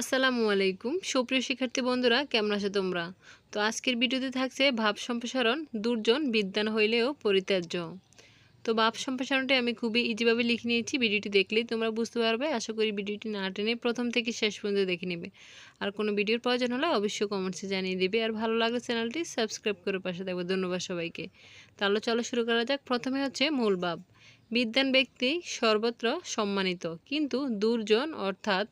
আসসালামু আলাইকুম। সুপ্রিয় শিক্ষার্থী বন্ধুরা, কেমন আছো তোমরা? তো আজকের ভিডিওতে থাকছে ভাব সম্প্রসারণ, দুর্জন বিদ্যান হইলেও পরিত্যাজ্য। তো ভাব সম্প্রসারণটি আমি খুবই ইজিভাবে লিখে নিয়েছি, ভিডিওটি দেখলেই তোমরা বুঝতে পারবে। আশা করি ভিডিওটি না টেনে প্রথম থেকে শেষ পর্যন্ত দেখে নেবে। আর কোনো ভিডিওর প্রয়োজন হলে অবশ্যই কমেন্টসে জানিয়ে দেবে। আর ভালো লাগলে চ্যানেলটি সাবস্ক্রাইব করে পাশে থাকবে। ধন্যবাদ সবাইকে। তাহলে চলো শুরু করা যাক। প্রথমে হচ্ছে মূল ভাব। বিদ্যান ব্যক্তি সর্বত্র সম্মানিত, কিন্তু দুর্জন অর্থাৎ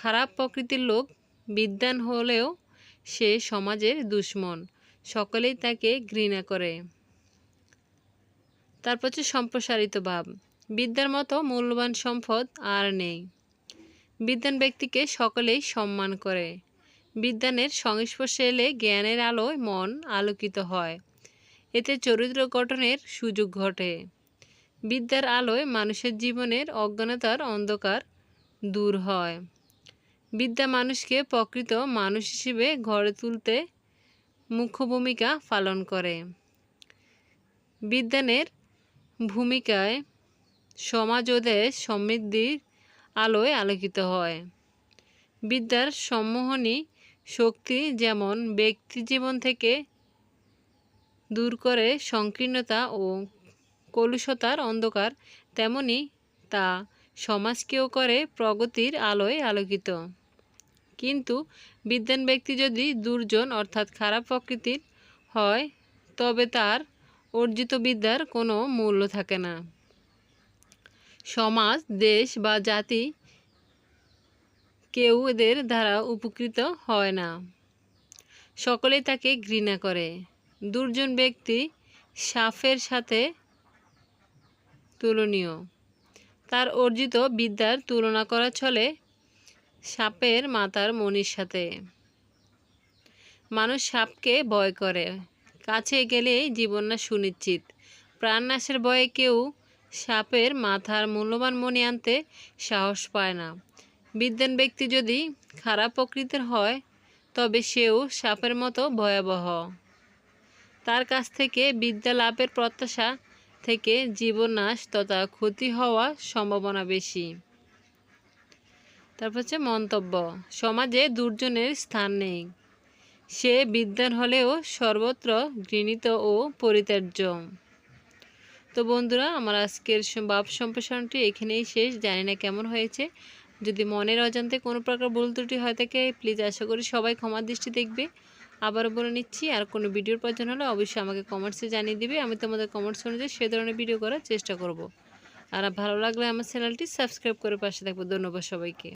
খারাপ প্রকৃতির লোক বিদ্যান হলেও সে সমাজের দুশ্মন। সকলেই তাকে ঘৃণা করে। তারপর হচ্ছে সম্প্রসারিত ভাব। বিদ্যার মতো মূল্যবান সম্পদ আর নেই। বিদ্যান ব্যক্তিকে সকলেই সম্মান করে। বিদ্যানের সংস্পর্শে এলে জ্ঞানের আলোয় মন আলোকিত হয়। এতে চরিত্র গঠনের সুযোগ ঘটে। বিদ্যার আলোয় মানুষের জীবনের অজ্ঞানতার অন্ধকার দূর হয়। বিদ্যা মানুষকে প্রকৃত মানুষ হিসেবে গড়ে তুলতে মুখ্য ভূমিকা পালন করে। বিজ্ঞানের ভূমিকায় সমাজ ও দেশ সমৃদ্ধির আলোয় আলোকিত হয়। বিদ্যার সম্মোহনী শক্তি যেমন ব্যক্তি জীবন থেকে দূর করে সংকীর্ণতা ও কলুষতার অন্ধকার, তেমনি তা সমাজকেও করে প্রগতির আলোয় আলোকিত। কিন্তু বিদ্যান ব্যক্তি যদি দুর্জন, অর্থাৎ খারাপ প্রকৃতির হয়, তবে তার অর্জিত বিদ্যার কোনো মূল্য থাকে না। সমাজ, দেশ বা জাতি কেউ এদের দ্বারা উপকৃত হয় না। সকলেই তাকে ঘৃণা করে। দুর্জন ব্যক্তি সাফের সাথে তুলনীয়। তার অর্জিত বিদ্যার তুলনা করা চলে সাপের মাথার মনির সাথে। মানুষ সাপকে ভয় করে। কাছে গেলেই জীবন না সুনিশ্চিত প্রাণনাশের ভয়ে কেউ সাপের মাথার মূল্যবান মণি আনতে সাহস পায় না। বিদ্যান ব্যক্তি যদি খারাপ প্রকৃতির হয়, তবে সেও সাপের মতো ভয়াবহ। তার কাছ থেকে বিদ্যা লাভের প্রত্যাশা থেকে জীবনাশ তথা ক্ষতি হওয়ার সম্ভাবনা বেশি। তারপর হচ্ছে মন্তব্য, সমাজে দুর্জনের স্থান নেই। সে বিদ্যান হলেও সর্বত্র ঘৃণিত ও পরিত্যাজ্য। তো বন্ধুরা, আমার আজকের বাপ সম্প্রসারণটি এখানেই শেষ। জানি না কেমন হয়েছে। যদি মনের অজান্তে কোনো প্রকার ভুল ত্রুটি হয় থাকে প্লিজ আশা করি সবাই ক্ষমার দৃষ্টি দেখবে। আবারও বলে নিচ্ছি, আর কোনো ভিডিওর প্রয়োজন হলে অবশ্যই আমাকে কমেন্টসে জানিয়ে দিবে। আমি তোমাদের কমেন্টস অনুযায়ী সে ধরনের ভিডিও করার চেষ্টা করব। আর ভালো লাগলে আমার চ্যানেলটি সাবস্ক্রাইব করে পাশে থাকব। ধন্যবাদ সবাইকে।